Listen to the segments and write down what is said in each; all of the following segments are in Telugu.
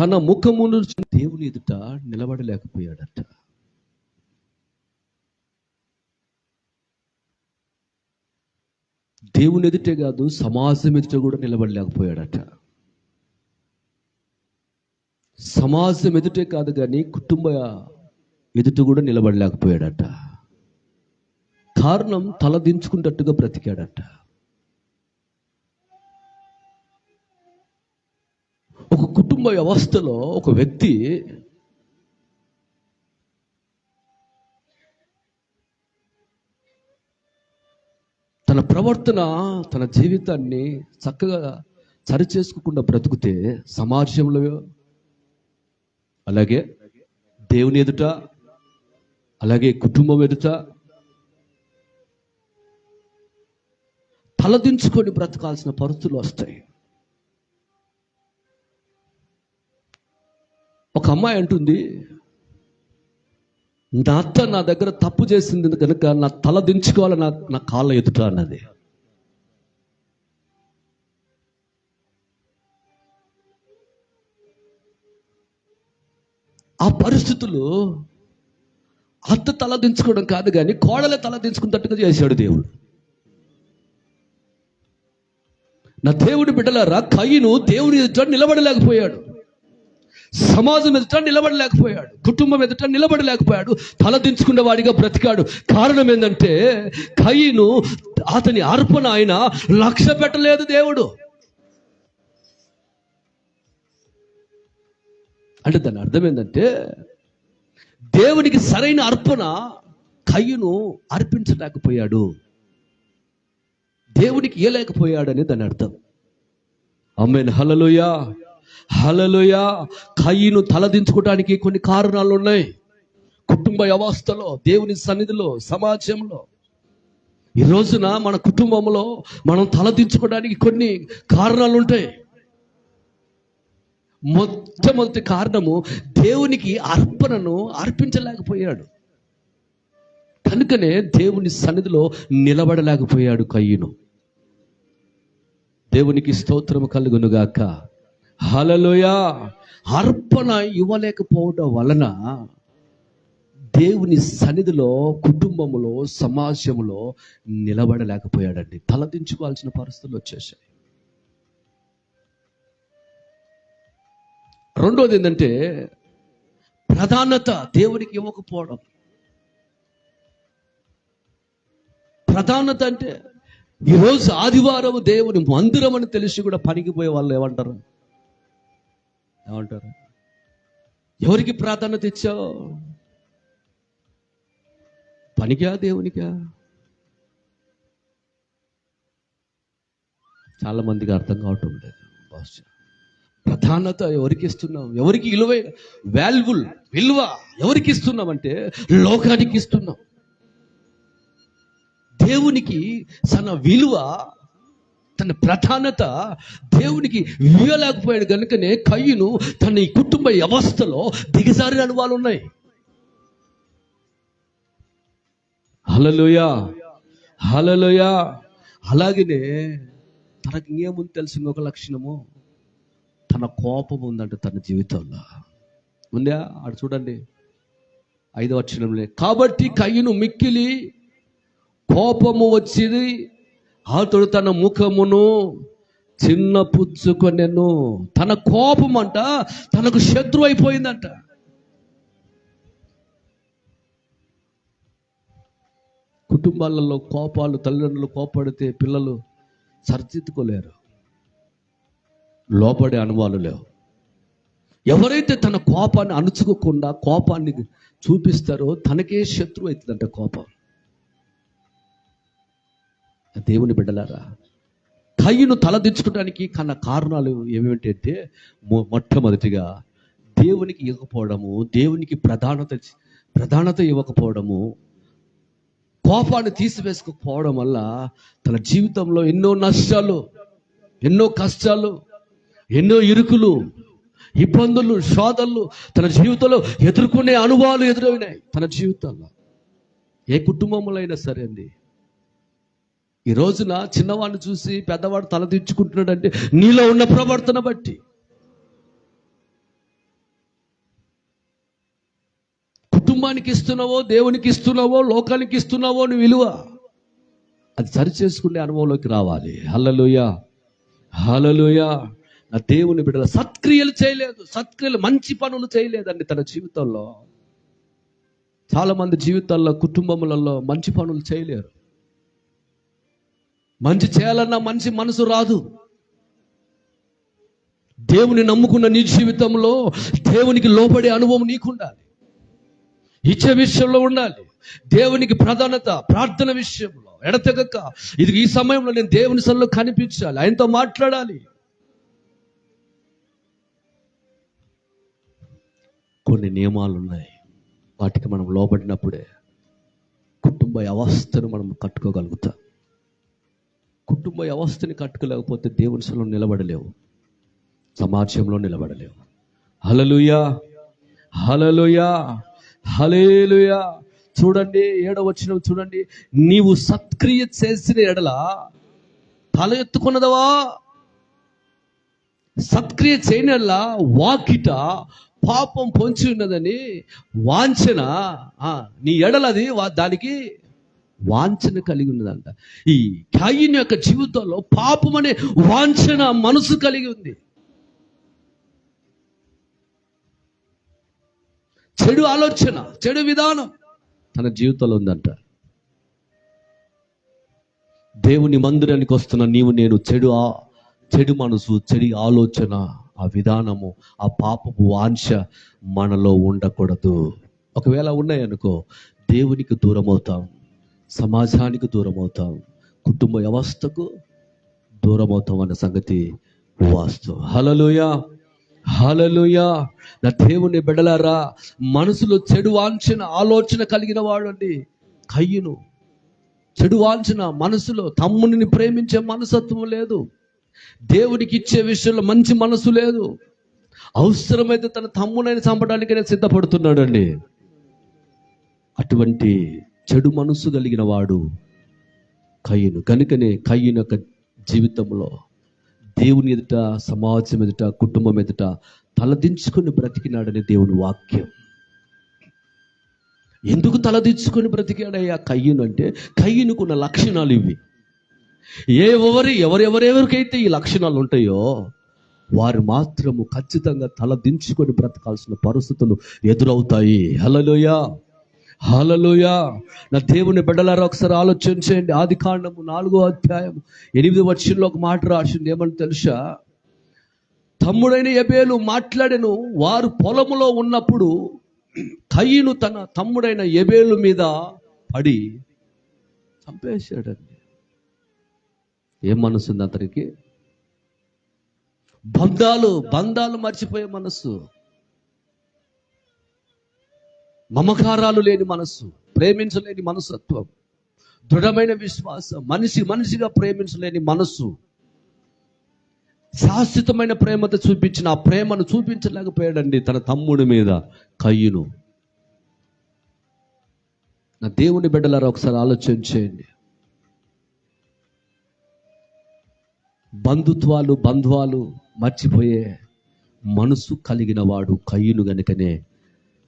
తన ముఖమును దేవుని ఎదుట నిలబడలేకపోయాడట. దేవుని ఎదుటే కాదు సమాజం ఎదుట కూడా నిలబడలేకపోయాడట. సమాజం ఎదుటే కాదు కానీ కుటుంబ ఎదుట కూడా నిలబడలేకపోయాడట. కారణం తలదించుకున్నట్టుగా బ్రతికాడట. కుటుంబ వ్యవస్థలో ఒక వ్యక్తి తన ప్రవర్తన తన జీవితాన్ని చక్కగా సరిచేసుకోకుండా బ్రతుకుతే సమాజంలో అలాగే దేవుని ఎదుట అలాగే కుటుంబం ఎదుట తలదించుకొని బ్రతకాల్సిన పరిస్థితులు వస్తాయి. ఒక అమ్మాయి అంటుంది నా అత్త నా దగ్గర తప్పు చేసింది కనుక నా తల దించుకోవాలి నా నా కాళ్ళ ఎదుట అన్నది. ఆ పరిస్థితులు అత్త తల దించుకోవడం కాదు కానీ కోడలే తల దించుకున్నట్టుగా చేశాడు దేవుడు. నా దేవుడి బిడ్డలారా కయ్యను దేవుడి ఎదుట నిలబడలేకపోయాడు. సమాజం ఎదుట నిలబడలేకపోయాడు కుటుంబం ఎదుట నిలబడలేకపోయాడు తలదించుకున్న వాడిగా బ్రతికాడు. కారణం ఏంటంటే కయ్యను అతని అర్పణ ఆయన లక్ష్య పెట్టలేదు దేవుడు. అంటే దాని అర్థం ఏంటంటే దేవునికి సరైన అర్పణ కయ్యను అర్పించలేకపోయాడు. దేవునికి ఇయ్యలేకపోయాడని దాని అర్థం. అమ్మేన్ హలలుయా హలలుయా కయ్యను తలదించుకోవడానికి కొన్ని కారణాలు ఉన్నాయి. కుటుంబ వ్యవస్థలో దేవుని సన్నిధిలో సమాజంలో. ఈ రోజున మన కుటుంబంలో మనం తలదించుకోవడానికి కొన్ని కారణాలు ఉంటాయి. మొట్టమొదటి కారణము దేవునికి అర్పణను అర్పించలేకపోయాడు. కనుకనే దేవుని సన్నిధిలో నిలబడలేకపోయాడు కయ్యను దేవునికి స్తోత్రము కలుగునుగాక. హలలోయ అర్పణ ఇవ్వలేకపోవడం వలన దేవుని సన్నిధిలో కుటుంబములో సమాజంలో నిలబడలేకపోయాడండి. తలదించుకోవాల్సిన పరిస్థితులు వచ్చేసాయి రెండోది ఏంటంటే ప్రధానత దేవునికి ఇవ్వకపోవడం. ప్రధానత అంటే ఈరోజు ఆదివారం దేవుని మందిరం అని తెలిసి కూడా పనికి పోయే వాళ్ళు ఏమంటారు? ఏమంటారు? ఎవరికి ప్రాధాన్యత ఇచ్చావు పనికా దేవునికా? చాలా మందికి అర్థం కావటం లేదు బహుశా ప్రధానత ఎవరికి ఇస్తున్నాం? ఎవరికి విలువైన వాల్యుబుల్ విలువ ఎవరికి ఇస్తున్నాం అంటే లోకానికి ఇస్తున్నాం. దేవునికి తన విలువ తన ప్రధానత దేవునికి వీయలేకపోయాడు కనుకనే కయ్యను తన ఈ కుటుంబ వ్యవస్థలో దిగజారిన అనుభవాలు ఉన్నాయి హలలోయ హలలోయ అలాగనే తనకి ఏముంది తెలిసిన ఒక లక్షణము. తన కోపం ఉందంట తన జీవితంలో. ఉందా? ఆడు చూడండి. ఐదవ అక్షరంలో కాబట్టి కయ్యను మిక్కిలి కోపము వచ్చింది. అతడు తన ముఖమును చిన్న పుచ్చుకొనెను. తన కోపం అంట తనకు శత్రు అయిపోయిందంట. కుటుంబాలలో కోపాలు తల్లిదండ్రులు కోపడితే పిల్లలు సరిచిద్దుకోలేరు లోపడే అనుభవాలు లేవు. ఎవరైతే తన కోపాన్ని అణుచుకోకుండా కోపాన్ని చూపిస్తారో తనకే శత్రువు అవుతుందంట కోపం. దేవుని బిడ్డలారా కయ్యను తలదించుకోవడానికి కన్న కారణాలు ఏమిటంటే మొ- మొట్టమొదటిగా దేవునికి ఇవ్వకపోవడము దేవునికి ప్రధానత ప్రధానత ఇవ్వకపోవడము కోపాన్ని తీసివేసుకోకపోవడం వల్ల తన జీవితంలో ఎన్నో నష్టాలు ఎన్నో కష్టాలు ఎన్నో ఇరుకులు ఇబ్బందులు శోధనలు తన జీవితంలో ఎదుర్కొనే అనుభవాలు ఎదురైనాయి తన జీవితంలో. ఏ కుటుంబంలో అయినా సరే అండి ఈ రోజున చిన్నవాడిని చూసి పెద్దవాడు తలదించుకుంటున్నాడు అంటే నీలో ఉన్న ప్రవర్తన బట్టి. కుటుంబానికి ఇస్తున్నావో దేవునికి ఇస్తున్నావో లోకానికి ఇస్తున్నావో నువ్వు విలువ. అది సరి చేసుకునే అనుభవంలోకి రావాలి. హలలుయ హలలుయ నా దేవుని బిడ్డ సత్క్రియలు చేయలేదు. సత్క్రియలు మంచి పనులు చేయలేదండి తన జీవితంలో. చాలామంది జీవితాల్లో కుటుంబములలో మంచి పనులు చేయలేరు. మంచి చేయాలన్న మనిషి మనసు రాదు. దేవుని నమ్ముకున్న నీ జీవితంలో దేవునికి లోబడే అనుభవం నీకుండాలి. ఇచ్చే విషయంలో ఉండాలి. దేవునికి ప్రాధాన్యత ప్రార్థన విషయంలో ఎడతెగక ఇది ఈ సమయంలో నేను దేవుని సల్లో కనిపించాలి. ఆయనతో మాట్లాడాలి. కొన్ని నియమాలు ఉన్నాయి వాటికి మనం లోబడినప్పుడే కుటుంబ వ్యవస్థను మనం కట్టుకోగలుగుతాం. కుటుంబ వ్యవస్థని కట్టుకోలేకపోతే దేవుని సన్నిలో నిలబడలేవు. సమాజంలో నిలబడలేవు. హలలుయా హలలుయా హలేలుయా చూడండి ఏడవచ్చిన చూడండి. నీవు సత్క్రియ చేసిన ఎడల తల ఎత్తుకున్నదవా? సత్క్రియ చేయనల్ల వాకిట పాపం పొంచి ఉన్నదని వాంఛన. నీ ఎడలది వా- దానికి వాంఛన కలిగి ఉన్నదంట. ఈ కాయిన్ యొక్క జీవితంలో పాపం అనే వాంఛన మనసు కలిగి ఉంది. చెడు ఆలోచన చెడు విధానం తన జీవితంలో ఉందంట. దేవుని మందిరానికి వస్తున్న నీవు నేను చెడు ఆ- చెడు మనసు చెడు ఆలోచన ఆ విధానము ఆ పాపపు వాంఛ మనలో ఉండకూడదు. ఒకవేళ ఉన్నాయనుకో దేవునికి దూరం అవుతాం సమాజానికి దూరం అవుతాం కుటుంబ వ్యవస్థకు దూరం అవుతాం అన్న సంగతి వాస్తవం. హలలుయా హలలుయా నా దేవుని బిడలారా మనసులో చెడు వాంఛన ఆలోచన కలిగిన వాడండి. కయ్యను చెడు వాంఛన మనసులో తమ్ముని ప్రేమించే మనసత్వం లేదు. దేవునికి ఇచ్చే విషయంలో మంచి మనసు లేదు. అవసరమైతే తన తమ్మునైనా చంపడానికైనా సిద్ధపడుతున్నాడండి. అటువంటి చెడు మనసు కలిగిన వాడు కయ్యను. కనుకనే కయ్యను యొక్క జీవితంలో దేవుని ఎదుట సమాజం ఎదుట కుటుంబం ఎదుట తలదించుకొని బ్రతికినాడని దేవుని వాక్యం. ఎందుకు తలదించుకొని బ్రతికాడయ్యా కయ్యను అంటే కయ్యనుకున్న లక్షణాలు ఇవి. ఏ ఎవరి ఎవరెవరెవరికైతే ఈ లక్షణాలు ఉంటాయో వారు మాత్రము ఖచ్చితంగా తల దించుకొని బ్రతకాల్సిన పరిస్థితులు ఎదురవుతాయి. హలోయా హలలోయ నా దేవుని బిడ్డలారా ఒకసారి ఆలోచన చేయండి ఆది కాండము నాలుగో అధ్యాయం ఎనిమిది వర్షంలో ఒక మాట రాసింది. ఏమని తెలుసా? తమ్ముడైన ఎబేలు మాట్లాడెను వారు పొలములో ఉన్నప్పుడు కయ్యను తన తమ్ముడైన ఎబేలు మీద పడి చంపేశాడండి. ఏం మనసు ఉంది అతనికి? బంధాలు బంధాలు మర్చిపోయే మనస్సు. మమకారాలు లేని మనస్సు ప్రేమించలేని మనస్తత్వం దృఢమైన విశ్వాసం మనిషి మనిషిగా ప్రేమించలేని మనస్సు శాశ్వతమైన ప్రేమతో చూపించిన ఆ ప్రేమను చూపించలేకపోయాడండి తన తమ్ముడి మీద కయ్యును. నా దేవుని బిడ్డలారా ఒకసారి ఆలోచన చేయండి. బంధుత్వాలు బంధువాలు మర్చిపోయే మనసు కలిగిన వాడు కయ్యును గనుకనే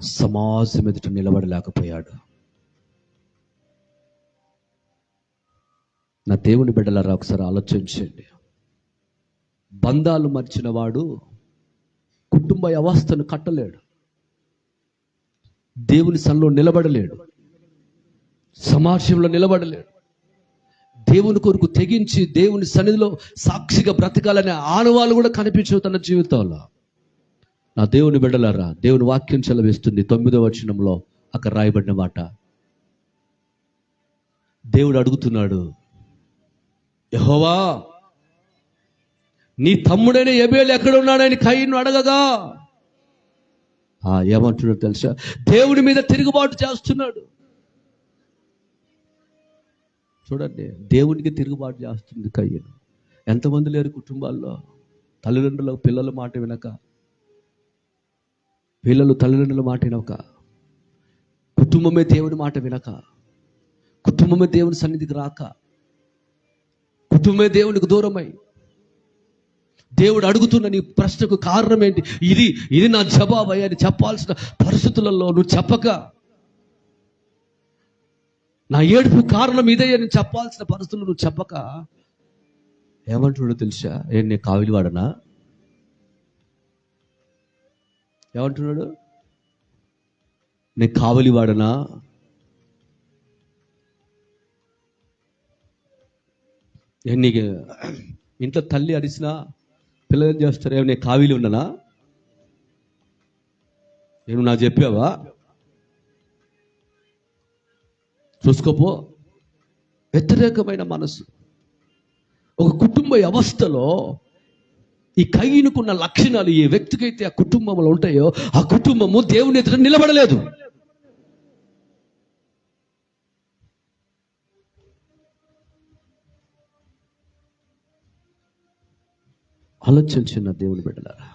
సమాజం ఎదుట నిలబడలేకపోయాడు. నా దేవుని బిడ్డలారా ఒకసారి ఆలోచించండి. బంధాలు మర్చిన వాడు కుటుంబ వ్యవస్థను కట్టలేడు. దేవుని సన్లో నిలబడలేడు. సమాజంలో నిలబడలేడు. దేవుని కొరకు తెగించి దేవుని సన్నిధిలో సాక్షిగా బ్రతకాలనే ఆనవాలు కూడా కనిపించవు తన జీవితంలో నా దేవుని బిడ్డలారా దేవుని వాక్యం సెలవిస్తుంది తొమ్మిదో వచనంలో అక్కడ రాయబడిన మాట. దేవుడు అడుగుతున్నాడు యహోవా నీ తమ్ముడైన ఎబేలు ఎక్కడ ఉన్నాడని కయ్యను అడగగా. ఆ ఏమంటున్నాడు తెలుసా? దేవుడి మీద తిరుగుబాటు చేస్తున్నాడు. చూడండి దేవునికి తిరుగుబాటు చేస్తుంది కయ్యను ఎంతమంది లేరు కుటుంబాల్లో? తల్లిదండ్రులకు పిల్లల మాట వినక. పిల్లలు తల్లిదండ్రుల మాట వినక కుటుంబమే దేవుని మాట వినక. కుటుంబమే దేవుని సన్నిధికి రాక. కుటుంబమే దేవునికి దూరమై. దేవుడు అడుగుతున్న నీ ప్రశ్నకు కారణం ఏంటి? ఇది ఇది నా జవాబు అని చెప్పాల్సిన పరిస్థితులలో నువ్వు చెప్పక. నా ఏడుపు కారణం ఇదే అని చెప్పాల్సిన పరిస్థితులు నువ్వు చెప్పక. ఏమంటున్నాడో తెలుసా? ఏ నీ ఏమంటున్నాడు? నేను కావలి వాడనా నీకు ఇంట్లో తల్లి అరిసినా పిల్లలు ఏం చేస్తారు? ఏమి నీ కావిలి ఉండనా? నేను నాకు చెప్పావా? చూసుకోపో. వ్యతిరేకమైన మనసు. ఒక కుటుంబ వ్యవస్థలో ఈ కయ్యనుకున్న లక్షణాలు ఏ వ్యక్తికైతే ఆ కుటుంబంలో ఉంటాయో ఆ కుటుంబము దేవుని ఎదుట నిలబడలేదు. ఆలోచించిన దేవుని బిడ్డలారా